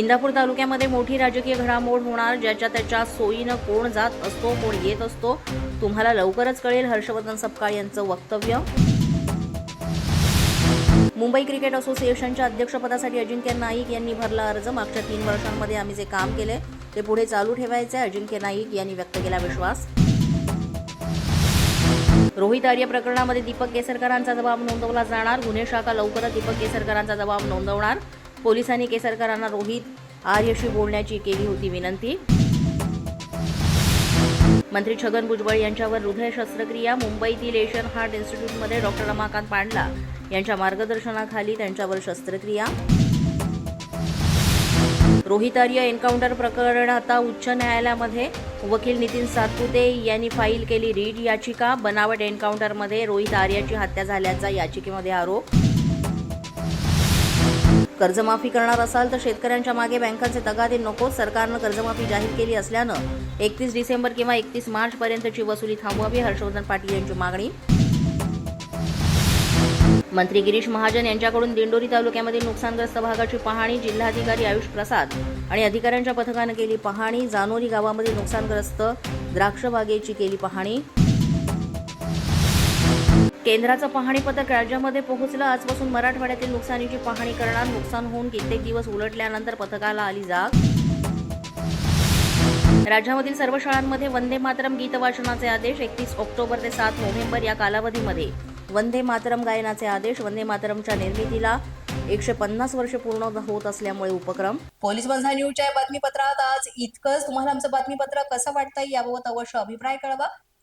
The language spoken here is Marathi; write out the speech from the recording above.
इंदापूर तालुक्यामध्ये मोठी राजकीय घडामोड होणार ज्याच्या त्याच्या सोयीनं कोण जात असतो कोण येत असतो तुम्हाला लवकरच कळेल. हर्षवर्धन सपकाळ यांचं वक्तव्य. मुंबई क्रिकेट असोसिएशनच्या अध्यक्षपदासाठी अजिंक्य नाईक यांनी भरला अर्ज. मागच्या तीन वर्षांमध्ये आम्ही जे काम केले ते पुढे चालू ठेवायचे अजिंक्य नाईक यांनी व्यक्त केला विश्वास. रोहित आर्य प्रकरणामध्ये दीपक केसरकरांचा जबाब नोंदवला जाणार. गुन्हे शाखा लवकरच दीपक केसरकरांचा जबाब नोंदवणार. पोलिसांनी केसरकरांना रोहित आर्यशी बोलण्याची केली होती विनंती. मंत्री छगन भुजबळ यांच्यावर हृदय शस्त्रक्रिया मुंबईतील एशियन हार्ट इन्स्टिट्यूटमध्ये डॉक्टर रमाकांत पांडला यांच्या मार्गदर्शनाखाली त्यांच्यावर शस्त्रक्रिया. रोहित आर्य एन्काउंटर प्रकरण आता उच्च न्यायालयामध्ये. वकील नितीन सातपुते यांनी फाईल केली रीट याचिका. बनावट एन्काउंटरमध्ये रोहित आर्याची हत्या झाल्याचा याचिकेमध्ये आरोप. कर्जमाफी करणार असाल तर शेतकऱ्यांच्या मागे बँकांचे तगादे नको. सरकारनं कर्जमाफी जाहीर केली असल्यानं एकतीस डिसेंबर किंवा एकतीस मार्च पर्यंतची वसुली थांबवावी हर्षवर्धन पाटील यांची मागणी. मंत्री गिरीश महाजन यांच्याकडून दिंडोरी तालुक्यामधील नुकसानग्रस्त भागाची पाहणी जिल्हाधिकारी आयुष प्रसाद आणि अधिकाऱ्यांच्या पथकानं केली पाहणी. जानोरी गावामध्ये नुकसानग्रस्त द्राक्षबागेची केली पाहणी. केंद्राचं पाहणी पथक राज्यामध्ये पोहोचलं. आजपासून मराठवाड्यातील नुकसानीची पाहणी करणार. नुकसान होऊन कित्येक दिवस उलटल्यानंतर पथकाला आली जाग. राज्यामधील सर्व शाळांमध्ये वंदे मातरम गीत वाचनाचे आदेश एकतीस ऑक्टोबर ते सात नोव्हेंबर या कालावधीमध्ये. वंदे मातरम गायनाचे आदेश वंदे मातरमच्या निर्मितीला एकशे पन्नास वर्ष पूर्ण होत असल्यामुळे उपक्रम. पोलीस बंधा न्यूजच्या बातमीपत्रात आज इतकंच. तुम्हाला आमचं बातमीपत्र कसं वाटतंय याबाबत अवश्य अभिप्राय कळवा.